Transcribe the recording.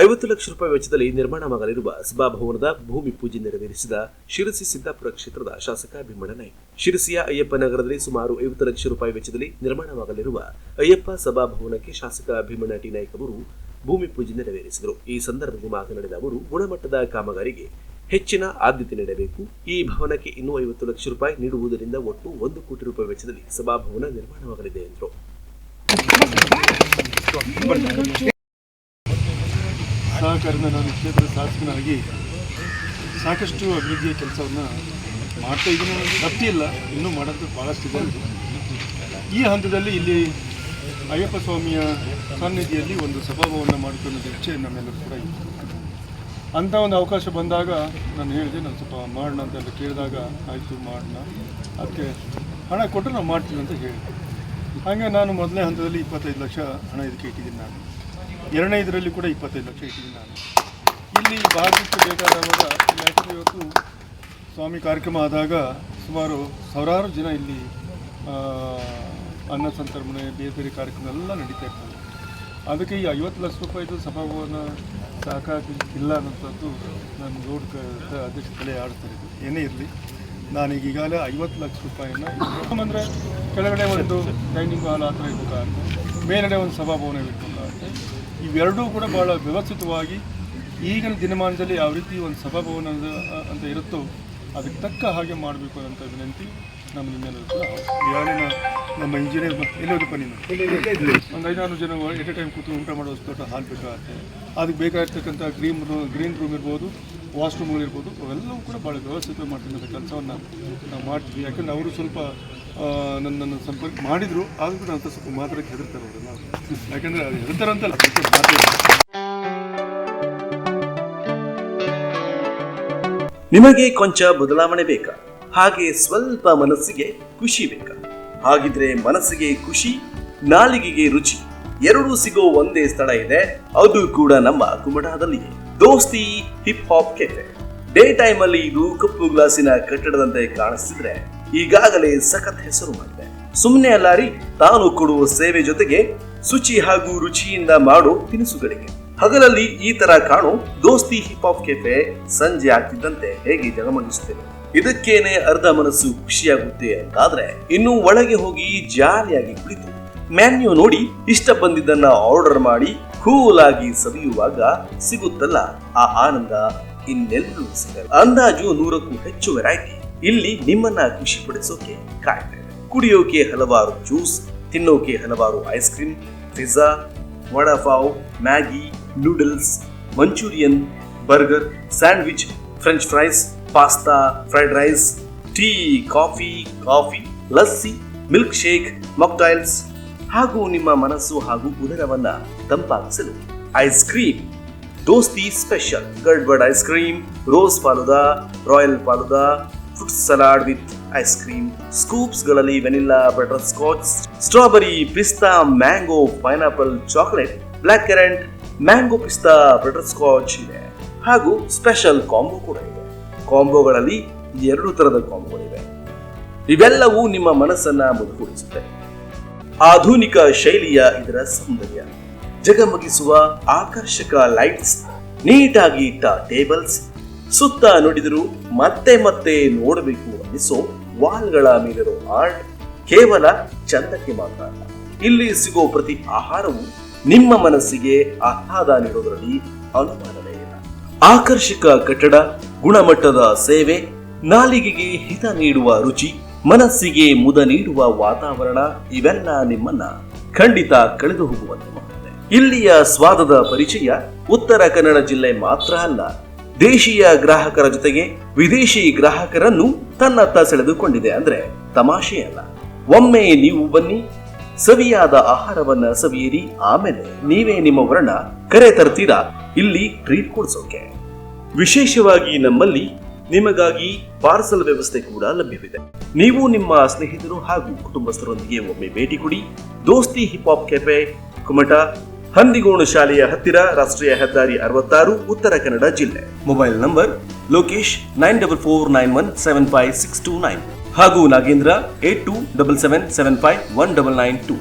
ಐವತ್ತು ಲಕ್ಷ ರೂಪಾಯಿ ವೆಚ್ಚದಲ್ಲಿ ನಿರ್ಮಾಣವಾಗಲಿರುವ ಸಭಾಭವನದ ಭೂಮಿ ಪೂಜೆ ನೆರವೇರಿಸಿದ ಶಿರಸಿ ಸಿದ್ದಾಪುರ ಕ್ಷೇತ್ರದ ಶಾಸಕ ಭೀಮಣ್ಣ ನಾಯ್ಕ. ಶಿರಸಿಯ ಅಯ್ಯಪ್ಪ ನಗರದಲ್ಲಿ ಸುಮಾರು ಐವತ್ತು ಲಕ್ಷ ರೂಪಾಯಿ ವೆಚ್ಚದಲ್ಲಿ ನಿರ್ಮಾಣವಾಗಲಿರುವ ಅಯ್ಯಪ್ಪ ಸಭಾಭವನಕ್ಕೆ ಶಾಸಕ ಭೀಮಣ್ಣ ಟಿ. ನಾಯ್ಕ ಅವರು ಭೂಮಿ ಪೂಜೆ ನೆರವೇರಿಸಿದರು. ಈ ಸಂದರ್ಭದಲ್ಲಿ ಮಾತನಾಡಿದ ಅವರು, ಗುಣಮಟ್ಟದ ಕಾಮಗಾರಿಗೆ ಹೆಚ್ಚಿನ ಆದ್ಯತೆ ನೀಡಬೇಕು. ಈ ಭವನಕ್ಕೆ ಇನ್ನೂ ಐವತ್ತು ಲಕ್ಷ ರೂಪಾಯಿ ನೀಡುವುದರಿಂದ ಒಟ್ಟು ಒಂದು ಕೋಟಿ ರೂಪಾಯಿ ವೆಚ್ಚದಲ್ಲಿ ಸಭಾಭವನ ನಿರ್ಮಾಣವಾಗಲಿದೆ ಎಂದರು. ಸಹಕಾರದಿಂದ ನಾನು ಕ್ಷೇತ್ರದ ಶಾಸಕನಾಗಿ ಸಾಕಷ್ಟು ಅಭಿವೃದ್ಧಿಯ ಕೆಲಸವನ್ನು ಮಾಡ್ತಾ ಇದ್ದೀನಿ. ಇಲ್ಲ ಇನ್ನೂ ಮಾಡೋದು ಭಾಳಷ್ಟು ಇದೆ. ಈ ಹಂತದಲ್ಲಿ ಇಲ್ಲಿ ಅಯ್ಯಪ್ಪ ಸ್ವಾಮಿಯ ಸನ್ನಿಧಿಯಲ್ಲಿ ಒಂದು ಸ್ವಭಾವವನ್ನು ಮಾಡಿಕೊಳ್ಳೋದು ಇಚ್ಛೆ ನಮ್ಮೆಲ್ಲರೂ ಕೂಡ ಇತ್ತು ಅಂಥ ಒಂದು ಅವಕಾಶ ಬಂದಾಗ ನಾನು ಹೇಳಿದೆ, ನಾನು ಸ್ವಲ್ಪ ಮಾಡೋಣ ಅಂತ ಕೇಳಿದಾಗ, ಆಯಿತು, ಮಾಡೋಣ. ಅದಕ್ಕೆ ಹಣ ಕೊಟ್ಟರೆ ನಾನು ಮಾಡ್ತೀನಿ ಅಂತ ಹೇಳಿದೆ. ಹಾಗೆ ನಾನು ಮೊದಲನೇ ಹಂತದಲ್ಲಿ ಇಪ್ಪತ್ತೈದು ಲಕ್ಷ ಹಣ ಇದಕ್ಕೆ ಇಟ್ಟಿದ್ದೀನಿ ನಾನು. ಎರಡನೇ ಇದರಲ್ಲಿ ಕೂಡ ಇಪ್ಪತ್ತೈದು ಲಕ್ಷ ಇಟ್ಟಿದ್ದೀನಿ ನಾನು. ಇಲ್ಲಿ ಭಾಗಕ್ಕೆ ಬೇಕಾದಾಗ ಯಾಕಂದರೆ ಇವತ್ತು ಸ್ವಾಮಿ ಕಾರ್ಯಕ್ರಮ ಆದಾಗ ಸುಮಾರು ಸಾವಿರಾರು ಜನ ಇಲ್ಲಿ ಅನ್ನ ಸಂತರ್ಪಣೆ, ಬೇರೆ ಬೇರೆ ಕಾರ್ಯಕ್ರಮ ಎಲ್ಲ ನಡೀತಾ ಇರ್ತದೆ ಅದಕ್ಕೆ ಈ ಐವತ್ತು ಲಕ್ಷ ರೂಪಾಯಿದು ಸಭಾಭವನ ಸಾಕಾಗಿ ಇಲ್ಲ ಅನ್ನೋಂಥದ್ದು ನಾನು ರೋಡ್ ಅಧ್ಯಕ್ಷ ತಲೆ ಆಡ್ತಾ ಇದ್ದು ಏನೇ ಇರಲಿ, ನಾನೀಗ ಈಗಾಗಲೇ ಐವತ್ತು ಲಕ್ಷ ರೂಪಾಯಿಯನ್ನು ಅಂದರೆ ಕೆಳಗಡೆ ಒಂದು ಡೈನಿಂಗ್ ಹಾಲ್ ಆ ಥರ ಇರಬೇಕಾಗುತ್ತೆ ಮೇಲ್ಗಡೆ ಒಂದು ಸಭಾಭವನ ಇರಬೇಕಾಗುತ್ತೆ ಇವೆರಡೂ ಕೂಡ ಭಾಳ ವ್ಯವಸ್ಥಿತವಾಗಿ ಈಗಿನ ದಿನಮಾನದಲ್ಲಿ ಯಾವ ರೀತಿ ಒಂದು ಸಭಾಭವನ ಅಂತ- ಇರುತ್ತೋ ಅದಕ್ಕೆ ತಕ್ಕ ಹಾಗೆ ಮಾಡಬೇಕು ಅಂತ ವಿನಂತಿ ನಮ್ಮ ನಿಮ್ಮೆಲ್ಲರೂ ಕೂಡ ಯಾರಿನ ನಮ್ಮ ಇಂಜಿನಿಯರ್ ಎಲ್ಲೋದಪ್ಪ ನೀನು ಒಂದು ಐದಾರು ಜನ ಎಟ್ ಎ ಟೈಮ್ ಕೂತು ಊಟ ಮಾಡೋ ದೊಡ್ಡ ಹಾಲ್ ಬೇಕಾಗುತ್ತೆ. ಅದಕ್ಕೆ ಬೇಕಾಗಿರ್ತಕ್ಕಂಥ ಗ್ರೀನ್ ರೂಮ್ ಗ್ರೀನ್ ರೂಮ್ ಇರ್ಬೋದು ವಾಶ್ರೂಮ್ಗಳು ಇರ್ಬೋದು ಅವೆಲ್ಲವೂ ಕೂಡ ಭಾಳ ವ್ಯವಸ್ಥಿತ ಮಾಡ್ತಕ್ಕಂಥ ಕೆಲಸವನ್ನು ನಾವು ಮಾಡ್ತೀವಿ. ಯಾಕಂದರೆ ಅವರು ಸ್ವಲ್ಪ ನನ್ನನ್ನು ಸಂಪರ್ಕ ಮಾಡಿದರು, ಆದರೂ ಕೂಡ ಅಂತ ಸ್ವಲ್ಪ ಮಾತಾಡೋಕ್ಕೆ ಹೆದರ್ತಾರೆ ಅವರೆಲ್ಲ ಯಾಕಂದರೆ ಹೆದರ್ತಾರಂತಲ್ಲ ಮಾತಾಡ್ತಾರೆ ನಿಮಗೆ ಕೊಂಚ ಬದಲಾವಣೆ ಬೇಕಾ? ಹಾಗೆ ಸ್ವಲ್ಪ ಮನಸ್ಸಿಗೆ ಖುಷಿ ಬೇಕಾ? ಹಾಗಿದ್ರೆ ಮನಸ್ಸಿಗೆ ಖುಷಿ, ನಾಲಿಗೆಗೆ ರುಚಿ, ಎರಡೂ ಸಿಗೋ ಒಂದೇ ಸ್ಥಳ ಇದೆ. ಅದು ಕೂಡ ನಮ್ಮ ಕುಮಟಾದಲ್ಲಿಯೇ. Dosti hip hop cafe day time ಅಲ್ಲಿ ಇದು ಕಪ್ಪು ಗ್ಲಾಸಿನ ಕಟ್ಟಡದಂತೆ ಕಾಣಿಸ್ತಿದ್ರೆ ಈಗಾಗಲೇ ಸಖತ್ ಹೆಸರು ಮಾಡಿದೆ. ಸುಮ್ಮನೆ ಅಲ್ಲಾರಿ, ತಾನು ಕೊಡುವ ಸೇವೆ ಜೊತೆಗೆ ಶುಚಿ ಹಾಗೂ ರುಚಿಯಿಂದ ಮಾಡೋ ತಿನಿಸುಗಳಿಗೆ. ಹಗಲಲ್ಲಿ ಈ ತರ ಕಾಣೋ ದೋಸ್ತಿ ಹಿಪ್ ಹಾಪ್ ಕೆಫೆ ಸಂಜೆ ಆಗ್ತಿದ್ದಂತೆ ಹೇಗೆ ಜಗಮಗಿಸುತ್ತೇವೆ ಇದಕ್ಕೇನೆ ಅರ್ಧ ಮನಸ್ಸು ಖುಷಿಯಾಗುತ್ತೆ ಅಂತಾದ್ರೆ ಇನ್ನು ಒಳಗೆ ಹೋಗಿ ಜಾಲಿಯಾಗಿ ಕುಳಿತು. ಮೆನ್ಯೂ ನೋಡಿ ಇಷ್ಟ ಬಂದಿದ್ದನ್ನ ಆರ್ಡರ್ ಮಾಡಿ ಕೂಲ್ ಆಗಿ ಸವಿಯುವಾಗ ಸಿಗುತ್ತಲ್ಲ ಆ ಆನಂದ ಇನ್ನೆಲ್ಲೂ ಸಿಗಲ್ಲ. ಅಂದಾಜು ನೂರಕ್ಕೂ ಹೆಚ್ಚು ವೆರೈಟಿ ಇಲ್ಲಿ ನಿಮ್ಮನ್ನ ಖುಷಿ ಪಡಿಸೋಕೆ ಕುಡಿಯೋಕೆ ಹಲವಾರು ಜ್ಯೂಸ್, ತಿನ್ನೋಕೆ ಹಲವಾರು ice cream pizza vada pav Maggi noodles Manchurian burger sandwich french fries pasta fried rice tea coffee coffee lassi milkshake mocktails ಹಾಗೂ ನಿಮ್ಮ ಮನಸ್ಸು ಹಾಗೂ ಉದರವನ್ನ ತಂಪಾಗಿಸಲು ice cream Dosti special gadbad ice cream rose falooda royal falooda fruit salad with ice cream ಸ್ಕೂಪ್ಸ್ಗಳಲ್ಲಿ vanilla butterscotch strawberry pista mango pineapple chocolate blackcurrant mango pista butterscotch ಇದೆ. ಹಾಗೂ special combo ಕೂಡ ಇದೆ. ಕಾಂಬೋಗಳಲ್ಲಿ ಎರಡು ತರದ ಕಾಂಬೋಗಳಿವೆ ಇವೆಲ್ಲವೂ ನಿಮ್ಮ ಮನಸ್ಸನ್ನ ಮುದುಗೂಡಿಸುತ್ತೆ ಆಧುನಿಕ ಶೈಲಿಯ ಇದರ ಸೌಂದರ್ಯ. ಜಗಮಗಿಸುವ ಆಕರ್ಷಕ ಲೈಟ್ಸ್ ನೀಟಾಗಿ ಇಟ್ಟ ಟೇಬಲ್ಸ್ ಸುತ್ತ ನುಡಿದರು ಮತ್ತೆ ಮತ್ತೆ ನೋಡಬೇಕು ಅನ್ನಿಸೋ ವಾಲ್ಗಳ ಮೇಲಿರೋ ಆರ್ಟ್ ಕೇವಲ ಚಂದಕ್ಕೆ ಮಾತ್ರ ಅಲ್ಲ. ಇಲ್ಲಿ ಸಿಗೋ ಪ್ರತಿ ಆಹಾರವು ನಿಮ್ಮ ಮನಸ್ಸಿಗೆ ಆಹ್ಲಾದ ನೀಡೋದರಲ್ಲಿ ಅನುಮಾನವೇ ಇಲ್ಲ. ಆಕರ್ಷಕ ಕಟ್ಟಡ, ಗುಣಮಟ್ಟದ ಸೇವೆ, ನಾಲಿಗೆಗೆ ಹಿತ ನೀಡುವ ರುಚಿ, ಮನಸ್ಸಿಗೆ ಮುದ ನೀಡುವ ವಾತಾವರಣ, ಇವೆಲ್ಲ ನಿಮ್ಮನ್ನ ಖಂಡಿತ ಕಳೆದು ಹೋಗುವಂತೆ ಮಾಡುತ್ತೆ. ಇಲ್ಲಿಯ ಸ್ವಾದದ ಪರಿಚಯ ಉತ್ತರ ಕನ್ನಡ ಜಿಲ್ಲೆ ಮಾತ್ರ ಅಲ್ಲ ದೇಶೀಯ ಗ್ರಾಹಕರ ಜೊತೆಗೆ ವಿದೇಶಿ ಗ್ರಾಹಕರನ್ನು ತನ್ನತ್ತ ಸೆಳೆದುಕೊಂಡಿದೆ ಅಂದ್ರೆ ತಮಾಷೆ ಅಲ್ಲ. ಒಮ್ಮೆ ನೀವು ಬನ್ನಿ, ಸವಿಯಾದ ಆಹಾರವನ್ನ ಸವಿಯಿರಿ, ಆಮೇಲೆ ನೀವೇ ನಿಮ್ಮ ವರ್ಣ ಕರೆ ತರ್ತೀರಾ? ಇಲ್ಲಿ ಟ್ರೀಟ್ ಕೊಡ್ಸೋಕೆ ವಿಶೇಷವಾಗಿ ನಮ್ಮಲ್ಲಿ ನಿಮಗಾಗಿ ಪಾರ್ಸಲ್ ವ್ಯವಸ್ಥೆ ಕೂಡ ಲಭ್ಯವಿದೆ. ನೀವು ನಿಮ್ಮ ಸ್ನೇಹಿತರು ಹಾಗೂ ಕುಟುಂಬಸ್ಥರೊಂದಿಗೆ ಒಮ್ಮೆ ಭೇಟಿ ಕೊಡಿ. Dosti hip hop cafe Kumta Handigonu ಶಾಲೆಯ ಹತ್ತಿರ ರಾಷ್ಟ್ರೀಯ ಹೆದ್ದಾರಿ ಅರವತ್ತಾರು ಉತ್ತರ ಕನ್ನಡ ಜಿಲ್ಲೆ. Mobile number Lokesh nine double four nine one seven five six two nine ಹಾಗೂ Nagendra eight two double seven seven five one double nine two.